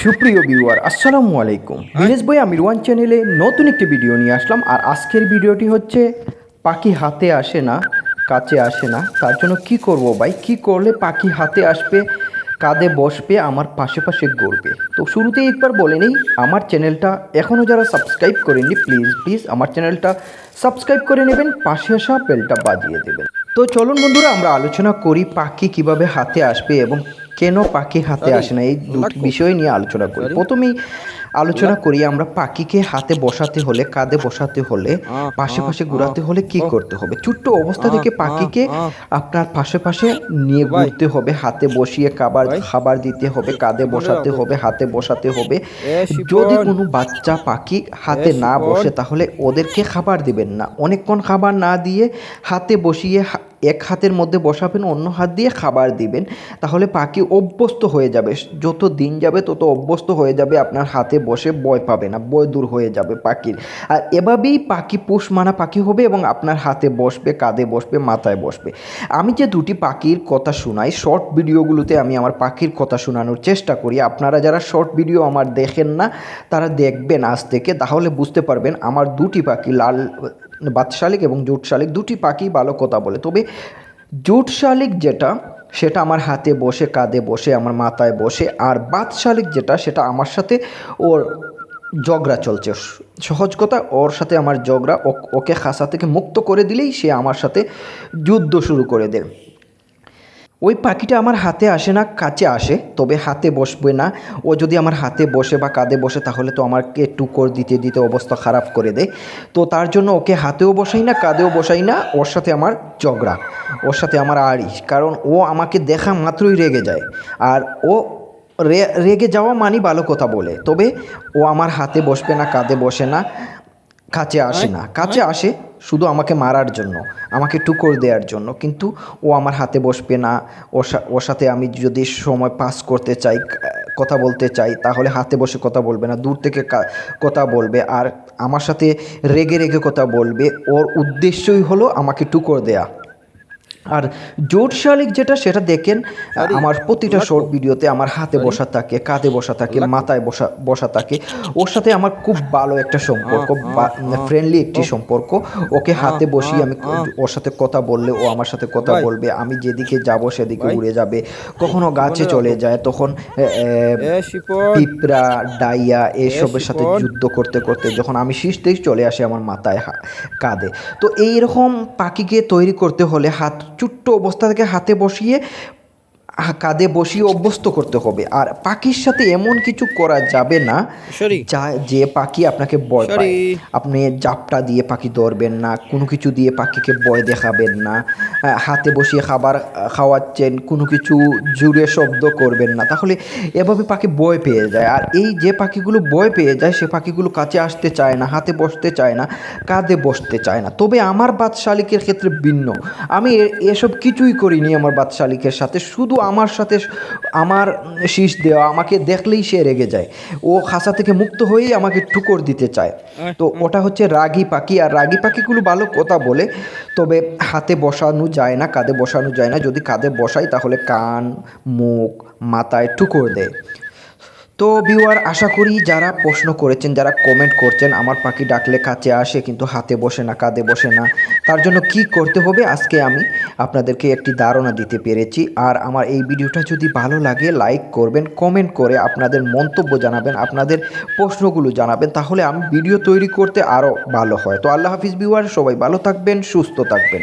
সুপ্রিয় ভিউয়ার, আসসালামু আলাইকুম। দিনেশ বই আমির ওয়ান চ্যানেলে নতুন একটি ভিডিও নিয়ে আসলাম, আর আজকের ভিডিওটি হচ্ছে, পাখি হাতে আসে না, কাছে আসে না, তার জন্য কি করব ভাই? কি করলে পাখি হাতে আসবে? কাঁধে বসবে আমার পাশে পাশে গড়বে। তো শুরুতেই একবার বলে নেই, আমার চ্যানেলটা এখনও যারা সাবস্ক্রাইব করেননি প্লিজ প্লিজ আমার চ্যানেলটা সাবস্ক্রাইব করে নেবেন, পাশে আসা বেলটা বাজিয়ে দেবেন। তো চলুন বন্ধুরা, আমরা আলোচনা করি পাখি কীভাবে হাতে আসবে এবং কেন পাখি হাতে আসে না? এই দুটি বিষয় নিয়ে আলোচনা করি। প্রথমেই আলোচনা করি আমরা পাখিকে হাতে বসাতে হলে কাঁধে বসাতে হলে পাশে পাশে ঘোরাতে হলে কি করতে হবে? ছোট্ট অবস্থা থেকে পাখিকে আপনার পাশে পাশে নিয়ে ঘুরতে হবে হাতে বসিয়ে খাবার খাবার দিতে হবে কাঁধে বসাতে হবে হাতে বসাতে হবে। যদি কোনো বাচ্চা পাখি হাতে না বসে তাহলে ওদেরকে খাবার দিবেন না। অনেকক্ষণ খাবার না দিয়ে হাতে বসিয়ে এক হাতের মধ্যে বসাবেন, অন্য হাত দিয়ে খাবার দিবেন। তাহলে পাখি অভ্যস্ত হয়ে যাবে। যত দিন যাবে, তত অভ্যস্ত হয়ে যাবে, আপনার হাতে বসে বয় পাবে না, ভয় দূর হয়ে যাবে পাখির। আর এভাবেই পাখি পোষ মানা পাখি হবে এবং আপনার হাতে বসবে, কাঁধে বসবে, মাথায় বসবে। আমি যে দুটি পাখির কথা শোনাই, শর্ট ভিডিওগুলোতে আমি আমার পাখির কথা শোনানোর চেষ্টা করি। আপনারা যারা শর্ট ভিডিও আমার দেখেন না, তারা দেখবেন আজ থেকে। তাহলে বুঝতে পারবেন, আমার দুটি পাখি লাল বাদ শালিক এবং জুট শালিক দুটি পাখি ভালো কথা বলে। তবে জুট শালিক যেটা, সেটা আমার হাতে বসে, কাঁধে বসে, আমার মাথায় বসে, আর বাদ শালিক যেটা, সেটা আমার সাথে ওর জগড়া চলছে। সহজ কথা, ওর সাথে আমার জগড়া ওকে খাসা থেকে মুক্ত করে দিলেই সে আমার সাথে যুদ্ধ শুরু করে দেয়। ওই পাখিটা আমার হাতে আসে না কাছে আসে তবে হাতে বসবে না। ও যদি আমার হাতে বসে বা কাঁধে বসে তাহলে তো আমাকে টুকর দিতে দিতে অবস্থা খারাপ করে দেয়। তো তার জন্য ওকে হাতেও বসাই না কাঁধেও বসাই না ওর সাথে আমার ঝগড়া ওর সাথে আমার আড়ি কারণ ও আমাকে দেখা মাত্রই রেগে যায়। আর ও রে- রেগে যাওয়া মানি ভালো কথা বলে তবে ও আমার হাতে বসবে না কাঁধে বসে না কাছে আসে না। কাছে আসে শুধু আমাকে মারার জন্য, আমাকে টুকর দেওয়ার জন্য, কিন্তু ও আমার হাতে বসবে না। ওর সাথে আমি যদি সময় পাস করতে চাই কথা বলতে চাই, তাহলে হাতে বসে কথা বলবে না, দূর থেকে কথা বলবে। আর আমার সাথে রেগে রেগে কথা বলবে, ওর উদ্দেশ্যই হলো আমাকে টুকর দেয়া। আর জোট শালিক যেটা সেটা দেখেন আমার প্রতিটা শর্ট ভিডিওতে আমার হাতে বসা থাকে কাঁধে বসা থাকে মাথায় বসা বসা থাকে। ওর সাথে আমার খুব ভালো একটা সম্পর্ক ফ্রেন্ডলি একটি সম্পর্ক। ওকে হাতে বসিয়ে আমি ওর সাথে কথা বললে ও আমার সাথে কথা বলবে আমি যেদিকে যাব সেদিকে উড়ে যাবে। কখনো গাছে চলে যায় তখন পিঁপড়া ডাইয়া এসবের সাথে যুদ্ধ করতে করতে যখন আমি শীষতেই চলে আসে আমার মাথায় কাঁধে। তো এইরকম পাখিকে তৈরি করতে হলে হাত ছোট্ট অবস্থা থেকে হাতে বসিয়ে কাঁধে বসিয়ে অভ্যস্ত করতে হবে। আর পাখির সাথে এমন কিছু করা যাবে না যা যে পাখি আপনাকে ভয় পায়। আপনি জাপটা দিয়ে পাখি ধরবেন না কোনো কিছু দিয়ে পাখিকে ভয় দেখাবেন না হাতে বসিয়ে খাবার খাওয়াচ্ছেন কোনো কিছু জুড়ে শব্দ করবেন না। তাহলে এভাবে পাখি ভয় পেয়ে যায়। আর এই যে পাখিগুলো ভয় পেয়ে যায় সে পাখিগুলো কাছে আসতে চায় না হাতে বসতে চায় না কাঁধে বসতে চায় না। তবে আমার বাদশালিকের ক্ষেত্রে ভিন্ন। আমি এসব কিছুই করিনি আমার বাদশালিকের সাথে। শুধু আমার সাথে আমার শীষ দেওয়া আমাকে দেখলেই সে রেগে যায়। ও খাসা থেকে মুক্ত হয়েই আমাকে ঠুকর দিতে চায়। তো ওটা হচ্ছে রাগি পাখি আর রাগি পাখিগুলো ভালো কথা বলে তবে হাতে বসানো যায় না কাঁধে বসানো যায় না। যদি কাঁধে বসাই তাহলে কান মুখ মাথায় ঠুকর দেয়। তো ভিউয়ার আশা করি যারা প্রশ্ন করেছেন, যারা কমেন্ট করছেন, আমার পাখি ডাকলে কাছে আসে, কিন্তু হাতে বসে না, কাঁধে বসে না, তার জন্য কি করতে হবে? আজকে আমি আপনাদেরকে একটি ধারণা দিতে পেরেছি। আর আমার এই ভিডিওটা যদি ভালো লাগে লাইক করবেন কমেন্ট করে আপনাদের মন্তব্য জানাবেন, আপনাদের প্রশ্নগুলো জানাবেন, তাহলে আমি ভিডিও তৈরি করতে আরও ভালো হয়। তো আল্লাহ হাফিজ ভিউয়ার সবাই ভালো থাকবেন, সুস্থ থাকবেন।